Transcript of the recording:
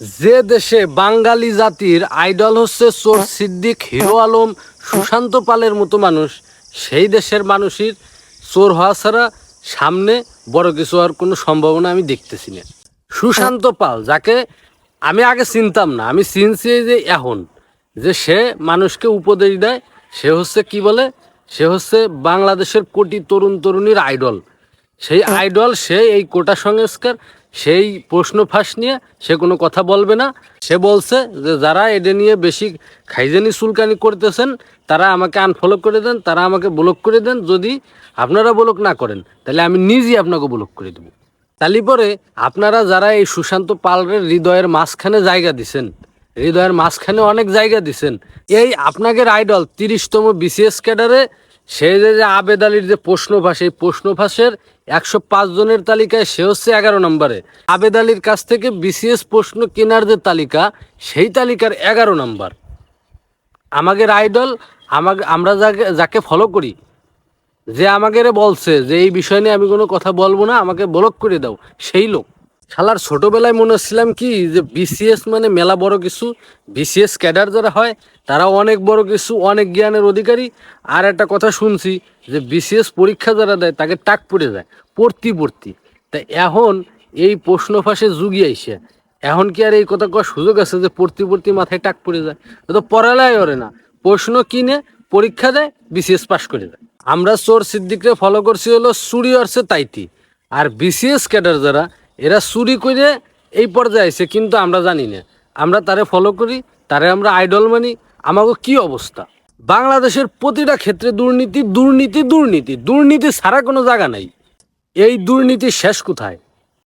যে দেশে বাঙালি জাতির আইডল হচ্ছে চোর, সিদ্দিক, হিরো আলম, সুশান্ত পালের মতো মানুষ, সেই দেশের মানুষের চোর হওয়া ছাড়া সামনে বড় কিছু হওয়ার কোনো সম্ভাবনা আমি দেখতেছি না। সুশান্ত পাল, যাকে আমি আগে চিনতাম না, আমি চিনছি যে এখন, যে সে মানুষকে উপদেশ দেয়, সে হচ্ছে কি বলে, সে হচ্ছে বাংলাদেশের কোটি তরুণ তরুণীর আইডল। সেই আইডল সে এই কোটা সংস্কার সেই প্রশ্ন ফাঁস নিয়ে সে কোনো কথা বলবে না। সে বলছে যে, যারা এটা নিয়ে বেশি খাইজানি চুলকানি করতেছেন, তারা আমাকে আনফলো করে দেন, তারা আমাকে ব্লক করে দেন। যদি আপনারা ব্লক না করেন, তাহলে আমি নিজেই আপনাকে ব্লক করে দেবো। তাহলে পরে আপনারা যারা এই সুশান্ত পালের হৃদয়ের মাঝখানে জায়গা দিছেন, হৃদয়ের মাঝখানে অনেক জায়গা দিছেন, এই আপনাদের আইডল তিরিশতম বিসিএস ক্যাডারে সে যে যে আবেদ আলীর যে প্রশ্ন ফাঁস এই প্রশ্ন ফাঁসের একশো পাঁচ জনের তালিকায় সে হচ্ছে এগারো নম্বরে। আবেদ আলীর কাছ থেকে বিসিএস প্রশ্ন কেনার যে তালিকা, সেই তালিকার এগারো নম্বর। আমাদের আইডল আমাকে আমরা যাকে যাকে ফলো করি, যে আমাকে বলছে যে এই বিষয় নিয়ে আমি কোনো কথা বলব না, আমাকে ব্লক করে দাও, সেই লোক। শালার ছোটবেলায় মনে হচ্ছিলাম কি যে বিসিএস মানে মেলা বড় কিছু বিসিএস ক্যাডার যারা হয় তারা অনেক বড় কিছু, অনেক জ্ঞানের অধিকারী। আর একটা কথা শুনছি যে বিসিএস পরীক্ষা যারা দেয়, তাকে টাক পড়ে যায়, পড়তি পড়তি। তা এখন এই প্রশ্ন ফাঁসে যুগি আইসে। এখন কি আর এই কথা কওয়ার সুযোগ আছে যে পড়তি পড়তি মাথায় টাক পড়ে যায়? তো পড়ালাই ওরে না। প্রশ্ন কিনে, পরীক্ষা দেয় বিসিএস পাশ করে দেয়। আমরা চোর সিদ্দিকরে ফলো করছি হলো সুরি অর্থে তাইতি। আর বিসিএস ক্যাডার যারা এরা চুরি করে এই পর্যায়ে আসে কিন্তু আমরা জানি না। আমরা তারে ফলো করি, তারে আমরা আইডল মানি। আমাকে কি অবস্থা? বাংলাদেশের প্রতিটা ক্ষেত্রে দুর্নীতি দুর্নীতি দুর্নীতি। দুর্নীতি ছাড়া কোনো জায়গা নাই। এই দুর্নীতি শেষ কোথায়?